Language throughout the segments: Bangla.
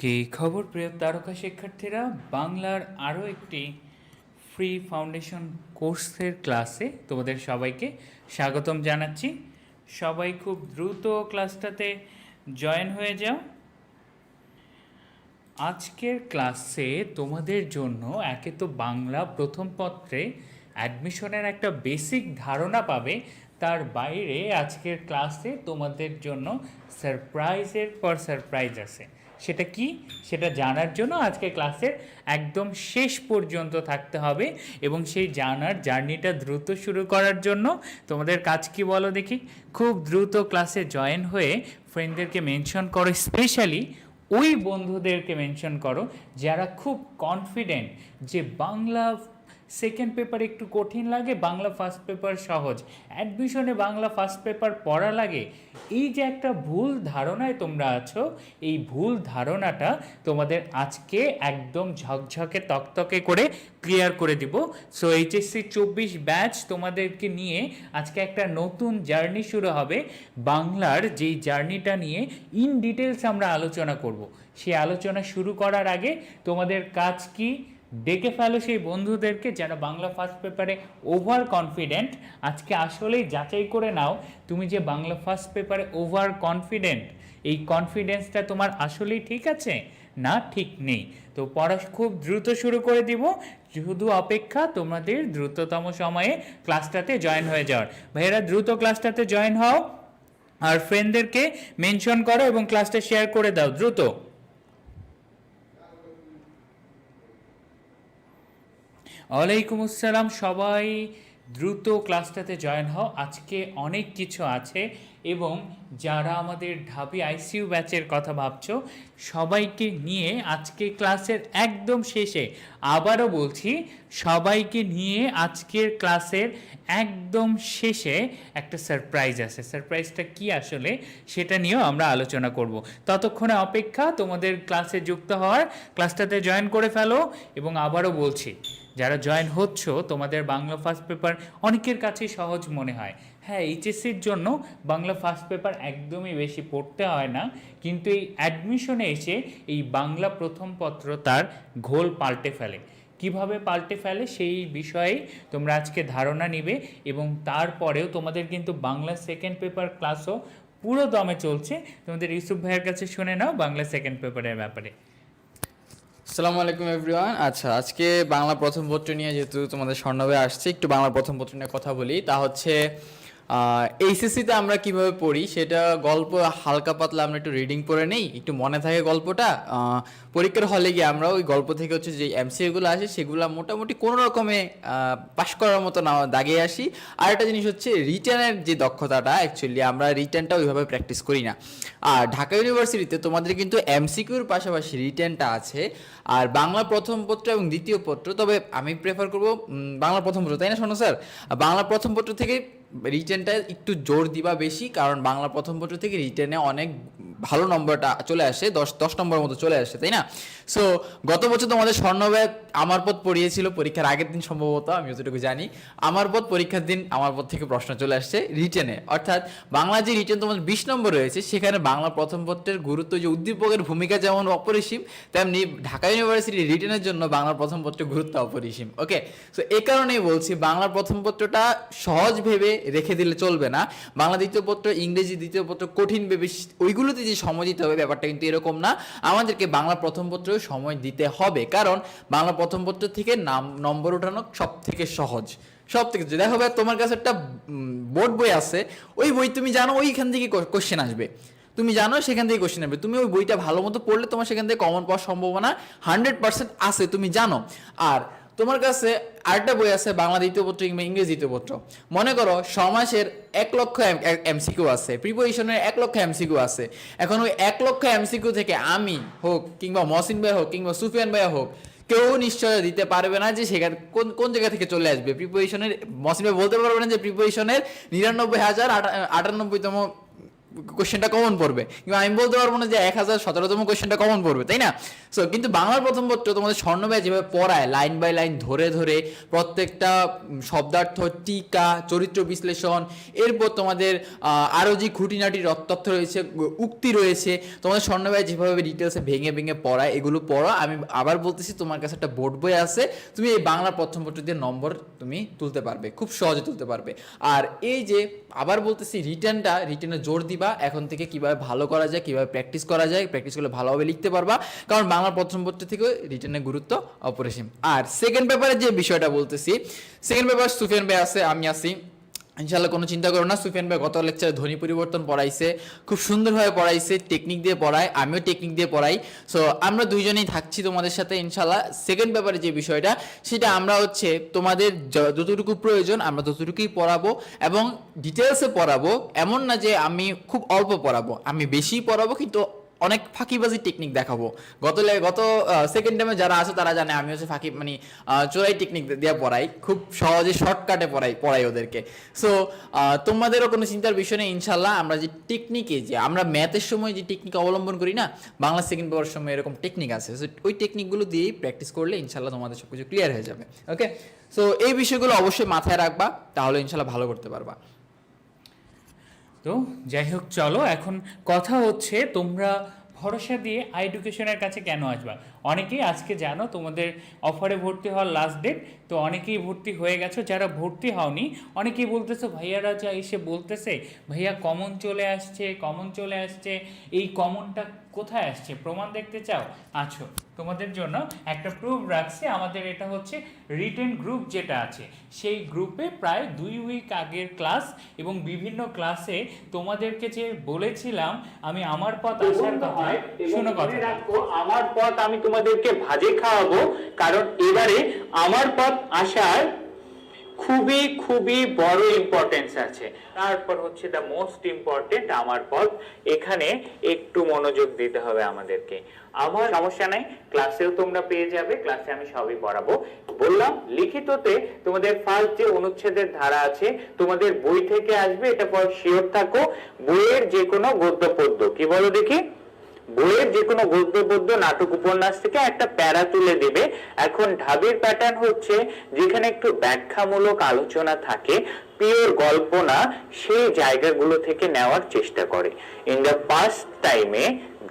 কি খবর, প্রিয় তারকা শিক্ষার্থীরা? বাংলার আরও একটি ফ্রি ফাউন্ডেশন কোর্সের ক্লাসে তোমাদের সবাইকে স্বাগতম জানাচ্ছি। সবাই খুব দ্রুত ক্লাসটাতে জয়েন হয়ে যাও। আজকের ক্লাসে তোমাদের জন্য একে তো বাংলা প্রথম পত্রে অ্যাডমিশনের একটা বেসিক ধারণা পাবে। তার বাইরে আজকের ক্লাসে তোমাদের জন্য সারপ্রাইজের পর সারপ্রাইজ আছে। সেটা কি? সেটা জানার জন্য আজকে ক্লাসের একদম শেষ পর্যন্ত থাকতে হবে এবং সেই জানার জার্নিটা দ্রুত শুরু করার জন্য তোমাদের কাজ কি বলো দেখি? খুব দ্রুত ক্লাসে জয়েন হয়ে ফ্রেন্ডদেরকে মেনশন করো স্পেশালি ওই বন্ধুদেরকে মেনশন করো যারা খুব কনফিডেন্ট যে বাংলা সেকেন্ড পেপার একটু কঠিন লাগে, বাংলা ফার্স্ট পেপার সহজ। অ্যাডমিশনে বাংলা ফার্স্ট পেপার পড়া লাগে। এই যে একটা ভুল ধারণায় তোমরা আছো, এই ভুল ধারণাটা তোমাদের আজকে একদম ঝকঝকে তকতকে করে ক্লিয়ার করে দিব। সো এইচএসসি চব্বিশ ব্যাচ তোমাদেরকে নিয়ে আজকে একটা নতুন জার্নি শুরু হবে। বাংলার যেই জার্নিটা নিয়ে ইন ডিটেলস আমরা আলোচনা করব। সেই আলোচনা শুরু করার আগে তোমাদের কাজ কি? ডেকে ফেলো সেই বন্ধুদেরকে যারা বাংলা ফার্স্ট পেপারে ওভার কনফিডেন্ট আজকে আসলেই যাচাই করে নাও, তুমি যে বাংলা ফার্স্ট পেপারে ওভার কনফিডেন্ট এই কনফিডেন্সটা তোমার আসলেই ঠিক আছে না ঠিক নেই? তো পড়া খুব দ্রুত শুরু করে দিব, শুধু অপেক্ষা তোমাদের দ্রুততম সময়ে ক্লাসটাতে জয়েন হয়ে যাওয়ার। ভাইয়েরা, দ্রুত ক্লাসটাতে জয়েন হও, আর ফ্রেন্ডদেরকে মেনশন করো এবং ক্লাসটা শেয়ার করে দাও, দ্রুত। ওয়ালাইকুম আসসালাম সবাই দ্রুত ক্লাসটাতে জয়েন হও। আজকে অনেক কিছু আছে এবং যারা আমাদের ঢাবি আইসিইউ ব্যাচের কথা ভাবছ, সবাইকে নিয়ে আজকে ক্লাসের একদম শেষে আবারও বলছি, সবাইকে নিয়ে আজকের ক্লাসের একদম শেষে একটা সারপ্রাইজ আছে। সারপ্রাইজটা কি আসলে সেটা নিয়েও আমরা আলোচনা করব। ততক্ষণে অপেক্ষা, তোমাদের ক্লাসে যুক্ত হওয়ার, ক্লাসটাতে জয়েন করে ফেলো এবং আবারও বলছি যারা জয়েন হচ্ছ, তোমাদের বাংলা ফার্স্ট পেপার অনেকের কাছেই সহজ মনে হয়। হ্যাঁ এইচএসসির জন্য বাংলা ফার্স্ট পেপার একদমই বেশি পড়তে হয় না, কিন্তু এই অ্যাডমিশনে এসে এই বাংলা প্রথম পত্র তার ঘোল পাল্টে ফেলে। কীভাবে পাল্টে ফেলে সেই বিষয়ে তোমরা আজকে ধারণা নিবে এবং তারপরেও তোমাদের কিন্তু বাংলা সেকেন্ড পেপার ক্লাসও পুরো দমে চলছে। তোমাদের ইউসুফ ভাইয়ের কাছে শুনে নাও বাংলা সেকেন্ড পেপারের ব্যাপারে। আসসালামু আলাইকুম এভরিওয়ান আচ্ছা আজকে বাংলা প্রথম পত্র নিয়ে যেহেতু তোমাদের স্বর্ণবে আসছে, একটু বাংলা প্রথম পত্র নিয়ে কথা বলি। তা হচ্ছে এইচএসসিতে আমরা কীভাবে পড়ি সেটা গল্প হালকা পাতলা আমরা একটু রিডিং পড়ে নেই, একটু মনে থাকে গল্পটা। পরীক্ষার হলে গিয়ে আমরা ওই গল্প থেকে হচ্ছে যে এমসিএগুলো আসে সেগুলো মোটামুটি কোনো রকমে পাশ করার মতো না, দাগিয়ে আসি। আর একটা জিনিস হচ্ছে রিটার্নের যে দক্ষতাটা অ্যাকচুয়ালি আমরা রিটার্নটা ওইভাবে প্র্যাকটিস করি না। আর ঢাকা ইউনিভার্সিটিতে তোমাদের কিন্তু এমসিকিউর পাশাপাশি রিটার্নটা আছে। আর বাংলা প্রথম পত্র এবং দ্বিতীয় পত্র, তবে আমি প্রেফার করব বাংলা প্রথম পত্র, তাই না শোনো স্যার? বাংলা প্রথম পত্র থেকে রিটেনটা একটু জোর দিবা বেশি, কারণ বাংলা প্রথম পত্র থেকে রিটেনে অনেক ভালো নম্বরটা চলে আসে, দশ দশ নম্বরের মতো চলে আসে, তাই না? সো গত বছর তোমাদের স্বর্ণব্যাগ আমার পথ পড়িয়েছিল, পরীক্ষার আগের দিন সম্ভবত, আমি যতটুকু জানি। আমার পথ পরীক্ষার দিন আমার পথ থেকে প্রশ্ন চলে আসছে রিটেনে অর্থাৎ বাংলা যে রিটেন তোমাদের বিশ নম্বর রয়েছে, সেখানে বাংলা প্রথম পত্রের গুরুত্ব যে উদ্দীপকের ভূমিকা যেমন অপরিসীম, তেমনি ঢাকা ইউনিভার্সিটি রিটেনের জন্য বাংলা প্রথম পত্রের গুরুত্ব অপরিসীম ওকে সো এই কারণেই বলছি, বাংলা প্রথম পত্রটা সহজ ভেবে রেখে দিলে চলবে না। বাংলা দ্বিতীয় পত্র, ইংরেজি দ্বিতীয় পত্র, কঠিন ভেবে ওইগুলোতে যে সময় দিতে হবে ব্যাপারটা কিন্তু এরকম না। আমাদেরকে বাংলা প্রথম পত্রেও সময় দিতে হবে। কারণ বাংলা প্রথম পত্র থেকে নাম, নম্বর ওঠানো সব থেকে সহজ। সব থেকে দেখো ভাই তোমার কাছে একটা বোর্ড বই আছে। ওই বই তুমি জানো, ওইখান থেকে কোশ্চেন আসবে। তুমি জানো, সেখান থেকে কোশ্চেন আসবে। তুমি ওই বইটা ভালো মতো পড়লে তোমার সেখান থেকে কমন পাওয়ার সম্ভাবনা হান্ড্রেড পার্সেন্ট আছে, তুমি জানো। আর তোমার কাছে আরেকটা বই আছে বাংলা দ্বিতীয় পত্র কিংবা ইংরেজি দ্বিতীয় পত্র। মনে করো সমাসের এক লক্ষ এমসিকিউ আছে প্রিপোজিশনের এক লক্ষ এমসিকিউ আছে। এখন ওই এক লক্ষ এমসিকিউ থেকে আমি হোক কিংবা মহসিন ভাই হোক কিংবা সুফিয়ান ভাই হোক, কেউ নিশ্চয় দিতে পারবে না যে সেখানে, কোন কোন জায়গা থেকে চলে আসবে। প্রিপোজিশনের মহসিন ভাই বলতে পারবে না যে প্রিপোজিশনের নিরানব্বই হাজার আটা- আটানব্বইতম কোশ্চেনটা কমন পড়বে। কিন্তু আমি বলতে পারব না যে এক হাজার সতেরোতম কোশ্চেনটা কমন পড়বে, তাই না? সো কিন্তু বাংলার প্রথম পত্র তোমাদের স্বর্ণব্যায় যেভাবে পড়ায়, লাইন বাই লাইন ধরে ধরে প্রত্যেকটা শব্দার্থ, টিকা, চরিত্র বিশ্লেষণ, এরপর তোমাদের আরও যে খুঁটিনাটি তথ্য রয়েছে উক্তি রয়েছে, তোমাদের স্বর্ণব্যায় যেভাবে ডিটেলসে ভেঙে ভেঙে পড়ায়, এগুলো পড়া। আমি আবার বলতেছি, তোমার কাছে একটা বোর্ড বই আছে, তুমি এই বাংলার প্রথম পত্র দিয়ে নম্বর তুমি তুলতে পারবে, খুব সহজে তুলতে পারবে। আর এই যে, আবার বলতেছি রিটার্নটা রিটার্নে জোর দিবা এখন থেকে কীভাবে ভালো করা যায়, কীভাবে প্র্যাকটিস করা যায় প্র্যাকটিস করলে ভালোভাবে লিখতে পারবা। কারণ বাংলা প্রথম পত্র থেকে রিটার্নের গুরুত্ব অপরিসীম। আর সেকেন্ড পেপারে যে বিষয়টা বলতেছি সেকেন্ড পেপার সুফিয়ান ভাই আছে, আমি আছি। ইনশাল্লাহ কোনো চিন্তা করো না, সুফিয়ান ভাই গত লেকচারে ধ্বনি পরিবর্তন পড়াইছে, খুব সুন্দরভাবে পড়াইছে টেকনিক দিয়ে পড়ায়, আমিও টেকনিক দিয়ে পড়াই। সো আমরা দুইজনেই থাকছি তোমাদের সাথে ইনশাল্লাহ সেকেন্ড পেপারে যে বিষয়টা, সেটা আমরা হচ্ছে তোমাদের যতটুকু প্রয়োজন, আমরা ততটুকুই পড়াবো এবং ডিটেলসে পড়াবো। এমন না যে আমি খুব অল্প পড়াবো, আমি বেশি পড়াবো, কিন্তু অনেক ফাঁকিবাজি টেকনিক দেখাবো। গত গত সেকেন্ড টাইমে যারা আছে তারা জানে আমি হচ্ছে ফাঁকি মানে চোরাই টেকনিক দিয়ে পড়াই। খুব সহজে শর্টকাটে পড়াই পড়াই ওদেরকে। সো তোমাদেরও কোনো চিন্তার বিষয় নেই ইনশাল্লাহ আমরা যে টেকনিকে যে আমরা ম্যাথের সময় যে টেকনিক অবলম্বন করি না বাংলা সেকেন্ড পেপার সময় এরকম টেকনিক আছে। So, ওই টেকনিকগুলো দিয়েই প্র্যাকটিস করলে ইনশাল্লাহ তোমাদের সব কিছু ক্লিয়ার হয়ে যাবে। ওকে সো এই বিষয়গুলো অবশ্যই মাথায় রাখবা তাহলে ইনশাল্লাহ ভালো করতে পারবা। তো যাই হোক, চলো, এখন কথা হচ্ছে তোমরা ভরসা দিয়ে আই এডুকেশনের কাছে কেন আসবা? অনেকেই আজকে জানো তোমাদের অফারে ভর্তি হওয়ার লাস্ট ডেট তো অনেকেই ভর্তি হয়ে গেছো, যারা ভর্তি হওনি, অনেকেই বলতেছো, ভাইয়ারা যা এসে বলতেছে, ভাইয়া কমন চলে আসছে কমন চলে আসছে, এই কমনটা কোথায় আসছে? প্রমাণ দেখতে চাও? আছো। তোমাদের জন্য একটা প্রুফ রাখছি। আমাদের এটা হচ্ছে রিটেন গ্রুপ যেটা আছে। সেই গ্রুপে প্রায় দুই উইক আগের ক্লাস এবং বিভিন্ন ক্লাসে তোমাদেরকে যে বলেছিলাম আমি আমার পথ আসার কথা শোনো কথা আমার পথ আমি তোমাদেরকে ভাজে খাওয়াবো। কারণ এবারে আমার পথ আসার খুবই খুবই বড় ইম্পর্টেন্স আছে। তারপর হচ্ছে দ্য মোস্ট ইম্পর্টেন্ট আমার পথ এখানে একটু মনোযোগ দিতে হবে আমাদেরকে। আমার সমস্যা নাই ক্লাসেও তোমরা পেয়ে যাবে ক্লাসে আমি সবই পড়াবো। বললাম, লিখিততে তোমাদের ফার্স্ট যে অনুচ্ছেদের ধারা আছে, তোমাদের বই থেকে আসবে, এটা পর শিওর থাকো। বইয়ের যে কোনো গদ্য পদ্য কি বলো দেখি? বইয়ের যে কোনো গদ্য বদ্য নাটক, উপন্যাস থেকে একটা প্যারা তুলে দেবে। এখন ঢাবির প্যাটার্ন হচ্ছে যেখানে একটু ব্যাখ্যামূলক আলোচনা থাকে পিওর গল্প না, সেই জায়গাগুলো থেকে নেওয়ার চেষ্টা করে। ইন দ্য ফার্স্ট টাইমে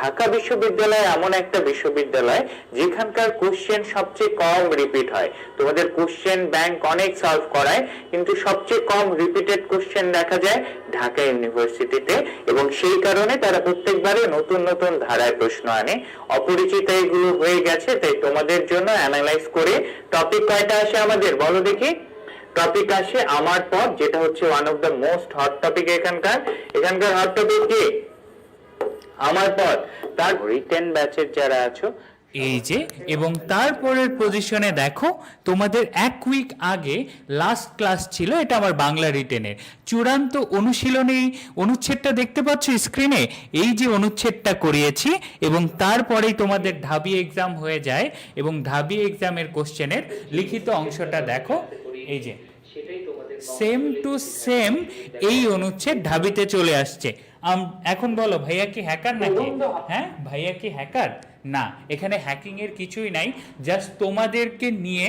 ঢাকা বিশ্ববিদ্যালয় এমন একটা বিশ্ববিদ্যালয় যেখানকার কোশ্চেন সবচেয়ে কম রিপিট হয়। তোমাদের কোশ্চেন ব্যাংক অনেক সলভ করায়, কিন্তু সবচেয়ে কম রিপিটেড কোশ্চেন দেখা যায় ঢাকা ইউনিভার্সিটিতে এবং সেই কারণে তারা প্রত্যেকবারে নতুন নতুন ধারায় প্রশ্ন আনে। অপরিচিত এগুলো হয়ে গেছে, তাই তোমাদের জন্য অ্যানালাইজ করে টপিক কয়টা আসে আমাদের বলো দেখি। টপিক আসে আমার পথ, যেটা হচ্ছে one of the most hot topic এখানকার। এখানকার হট টপিক কি? আমার পথ তার রিটেন ব্যাচের যারা আছো এই যে এবং তারপরের পজিশনে দেখো তোমাদের এক উইক আগে লাস্ট ক্লাস ছিল এটা আমার বাংলা রিটেনের চূড়ান্ত অনুশীলনে অনুচ্ছেদটা দেখতে পাচ্ছ স্ক্রিনে এই যে অনুচ্ছেদটা করিয়েছি এবং তারপরেই তোমাদের ঢাবি এক্সাম হয়ে যায় এবং ঢাবি এক্সামের কোশ্চেনের লিখিত অংশটা দেখো। এই যে সেম টু সেম এই অনুচ্ছেদ ঢাবিতে চলে আসছে। এখন বলো ভাইয়া কি হ্যাকার নাকি? হ্যাঁ ভাইয়া কি হ্যাকার না, এখানে হ্যাকিং এর কিছুই নাই জাস্ট তোমাদেরকে নিয়ে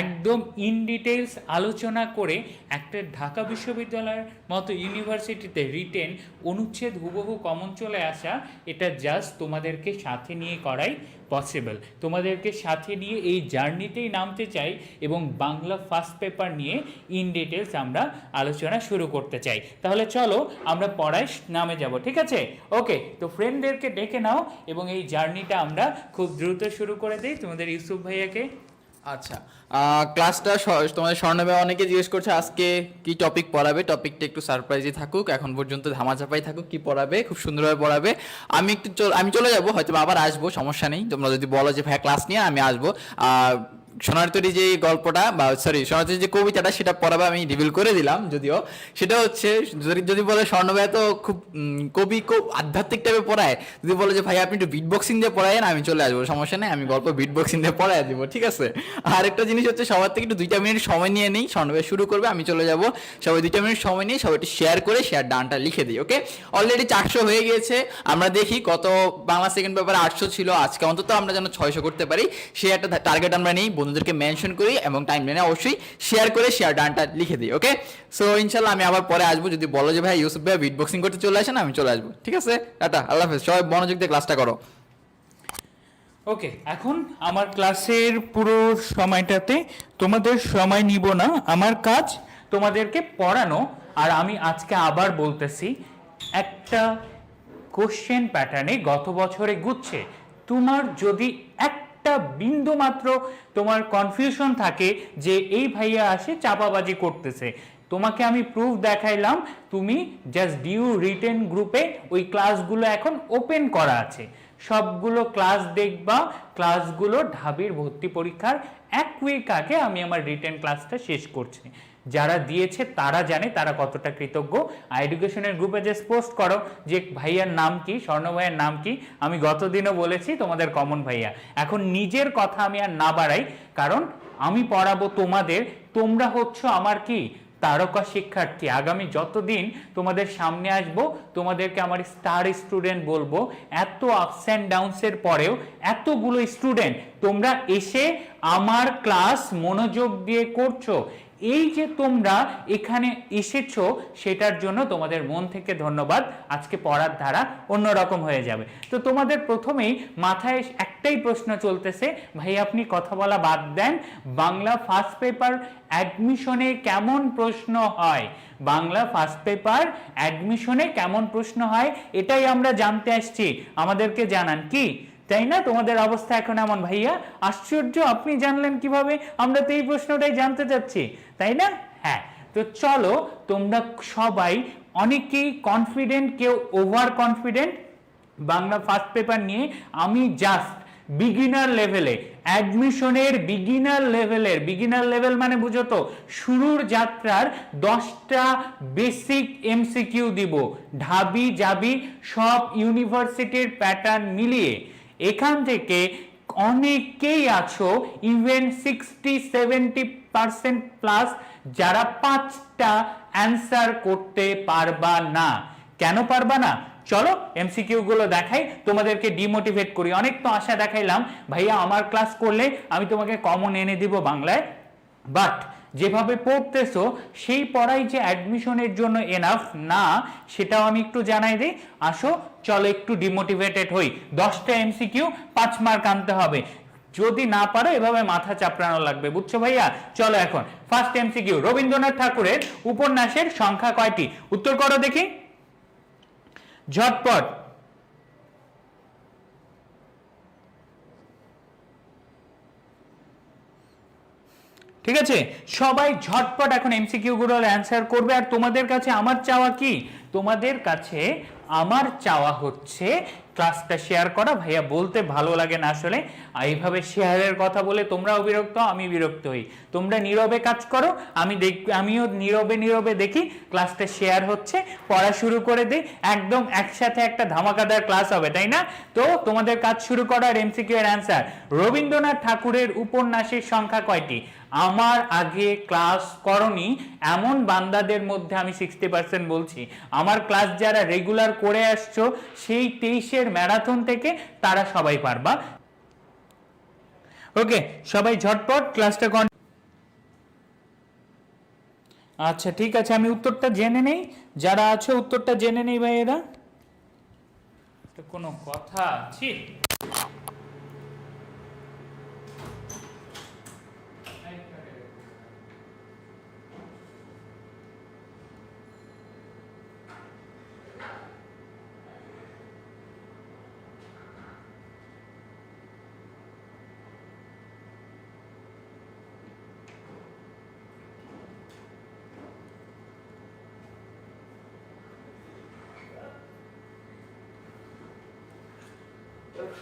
একদম ইন ডিটেলস আলোচনা করে একটা ঢাকা বিশ্ববিদ্যালয়ের মতো ইউনিভার্সিটিতে রিটেন অনুচ্ছেদ হুবহু কমন চলে আসা, এটা জাস্ট তোমাদেরকে সাথে নিয়ে করাই পসিবল তোমাদেরকে সাথে নিয়ে এই জার্নিতেই নামতে চাই এবং বাংলা ফার্স্ট পেপার নিয়ে ইন ডিটেলস আমরা আলোচনা শুরু করতে চাই। তাহলে চলো, আমরা পড়ায় নামে যাব, ঠিক আছে? ওকে তো ফ্রেন্ডদেরকে ডেকে নাও এবং এই জার্নিটা আমরা খুব দ্রুত শুরু করে দিই তোমাদের ইউসুফ ভাইয়াকে। আচ্ছা ক্লাসটা তোমাদের স্বর্ণবে অনেকে জিজ্ঞেস করছে আজকে কি টপিক পড়াবে? টপিকটা একটু সারপ্রাইজই থাকুক, এখন পর্যন্ত ধামাচাপাই থাকুক, কি পড়াবে, খুব সুন্দরভাবে পড়াবে। আমি একটু আমি চলে যাব হয়তো আবার আসব, সমস্যা নেই। তোমরা যদি বলো যে ভাই ক্লাস নিয়ে, আমি আসব। সোনার যে গল্পটা বা সরি সোনার যে কবিতাটা সেটা পড়াবে আমি রিভিল করে দিলাম যদিও। সেটা হচ্ছে, যদি যদি বলে স্বর্ণ ভাই তো খুব কবি খুব আধ্যাত্মিক টাইপে পড়ায়। যদি বলে যে, ভাই, আপনি একটু বিট বক্সিং দিয়ে পড়ায়েন আমি চলে আসব, সমস্যা নেই, আমি গল্প বিট বক্সিং দিয়ে পড়ায় দিব, ঠিক আছে? আর একটা জিনিস হচ্ছে, সবার থেকে একটু দুইটা মিনিট সময় নিয়ে নিই স্বর্ণ ভাই শুরু করবে, আমি চলে যাব। সবাই দুইটা মিনিট সময় নিয়ে সবাই একটু শেয়ার করে শেয়ার ডানটা লিখে দিই ওকে অলরেডি চারশো হয়ে গিয়েছে, আমরা দেখি কত বাংলা সেকেন্ড পেপারে আটশো ছিল, আজকে অন্তত আমরা যেন ছয়শো করতে পারি সে একটা টার্গেট আমরা নিই বন্ধুদেরকে মেনশন করি এবং টাইম লাইনে অবশ্যই শেয়ার করে শেয়ার ডানটা লিখে দিই ওকে সো ইনশাল্লাহ আমি আবার পরে আসব। যদি বলো যে, ভাই, ইউসুফ ভাই বিট বক্সিং করতে চলে আসেন, আমি চলে আসব। ঠিক আছে? টাটা, আল্লাহ হাফেজ। সবাই মনোযোগ দিয়ে ক্লাসটা করো। ওকে এখন আমার ক্লাসের পুরো সময়টাতে তোমাদের সময় নিব না। আমার কাজ তোমাদেরকে পড়ানো। আর আমি আজকে আবার বলতেছি, একটা কোশ্চেন প্যাটার্নে গত বছরে গুচ্ছে। তোমার যদি একটা বিন্দু মাত্র তোমার কনফিউশন থাকে যে এই ভাইয়া আসে চাপাবাজি করতেছে। তোমাকে আমি প্রুফ দেখাইলাম, তুমি জাস্ট ডিউ রিটেন গ্রুপে ওই ক্লাসগুলো এখন ওপেন করা আছে। সবগুলো ক্লাস দেখবা ক্লাসগুলো ঢাবির ভর্তি পরীক্ষার এক উইক আগে আমি আমার রিটেন ক্লাসটা শেষ করছি। যারা দিয়েছে, তারা জানে তারা কতটা কৃতজ্ঞ। আর এডুকেশনের গ্রুপে যে পোস্ট করো যে, ভাইয়ার নাম কি? স্বর্ণ ভাইয়ের নাম কি? আমি গতদিনও বলেছি তোমাদের কমন ভাইয়া। এখন নিজের কথা আমি আর না বাড়াই, কারণ আমি পড়াবো তোমাদের। তোমরা হচ্ছ আমার কি? তারকা শিক্ষার্থী। আগামী যতদিন তোমাদের সামনে আসব, তোমাদেরকে আমার স্টার স্টুডেন্ট বলব, এত আপস অ্যান্ড ডাউনসের পরেও এতগুলো স্টুডেন্ট তোমরা এসে আমার ক্লাস মনোযোগ দিয়ে করছ। এই যে তোমরা এখানে এসেছ, সেটার জন্য তোমাদের মন থেকে ধন্যবাদ। আজকে পড়ার ধারা অন্যরকম হয়ে যাবে। তো তোমাদের প্রথমেই মাথায় একটাই প্রশ্ন চলতেছে, ভাই, আপনি কথা বলা বাদ দেন। বাংলা ফার্স্ট পেপার অ্যাডমিশনে কেমন প্রশ্ন হয়? বাংলা ফার্স্ট পেপার অ্যাডমিশনে কেমন প্রশ্ন হয়, এটাই আমরা জানতে আসছি। আমাদেরকে জানান কি? তাই না? তোমাদের অবস্থা এখন এমন, ভাইয়া। আশ্চর্য, আপনি জানলেন কীভাবে? আমরা তো এই প্রশ্নটাই জানতে চাচ্ছি, তাই না? হ্যাঁ তো চলো, তোমরা সবাই অনেকেই কনফিডেন্ট কেউ over confident Bangla first paper নিয়ে আমি জাস্ট বিগিনার লেভেলে অ্যাডমিশনের বিগিনার লেভেলের বিগিনার লেভেল মানে বুঝো তো, শুরুর যাত্রার দশটা বেসিক এমসিকিউ দিব ঢাবি জাবি সব ইউনিভার্সিটির প্যাটার্ন মিলিয়ে। এখান থেকে অনেকেই আছো even sixty seventy percent plus যারা পাঁচটা অ্যান্সার করতে পারবা না। কেন পারবা না? চলো এমসিকিউ গুলো দেখাই, তোমাদেরকে ডিমোটিভেট করি। অনেক তো আশা দেখাইলাম, ভাইয়া, আমার ক্লাস করলে আমি তোমাকে কমন এনে দিব বাংলায়? বাট যেভাবে পড়তেছো, সেই পড়াই যে অ্যাডমিশনের জন্য এনাফ না, সেটাও আমি একটু জানাই দিই। আসো, চলো একটু ডিমোটিভেটেড হই। দশটা এমসিকিউ পাঁচ মার্ক আনতে হবে। যদি না পারো, এভাবে মাথা চাপড়ানো লাগবে। বুঝছ ভাইয়া? চলো এখন ফার্স্ট এমসিকিউ রবীন্দ্রনাথ ঠাকুরের উপন্যাসের সংখ্যা কয়টি? উত্তর করো দেখি। ঝটপট। ঠিক আছে? সবাই ঝটপট এখন এমসিকিউ গুলো অ্যান্সার করবে। আর তোমাদের কাছে আমার চাওয়া কি? তোমাদের কাছে আমার চাওয়া হচ্ছে ক্লাসটা শেয়ার করা। ভাইয়া, বলতে ভালো লাগে না আসলে। এইভাবে শেয়ারের কথা বলে তোমরাও বিরক্ত আমি বিরক্ত হই। তোমরা নীরবে কাজ করো, আমি দেখ, আমিও নীরবে নীরবে দেখি ক্লাসটা শেয়ার হচ্ছে, পড়া শুরু করে দিই। একদম একসাথে একটা ধামাকাদার ক্লাস হবে, তাই না? তো তোমাদের কাজ শুরু করার এমসিকিউ এর অ্যান্সার রবীন্দ্রনাথ ঠাকুরের উপন্যাসের সংখ্যা কয়টি? আমার আগে ক্লাস করনি, এমন বান্দাদের মধ্যে আমি সিক্সটি পার্সেন্ট বলছি। আমার ক্লাস যারা রেগুলার করে আসছো, সেই তেইশের ম্যারাথন থেকে তারা সবাই পারবা। ওকে, সবাই ঝটপট ক্লাসটা কন আচ্ছা ঠিক আছে, আমি উত্তরটা জেনে নেই। যারা আছে, উত্তরটা জেনে নেই ভাইয়েরা কোনো কথা, ছি।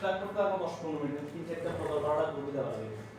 তারপর তো আমার দশ পনেরো মিনিট তিন চারটা পনেরো বারোটা ঘুরে দেওয়া লাগে।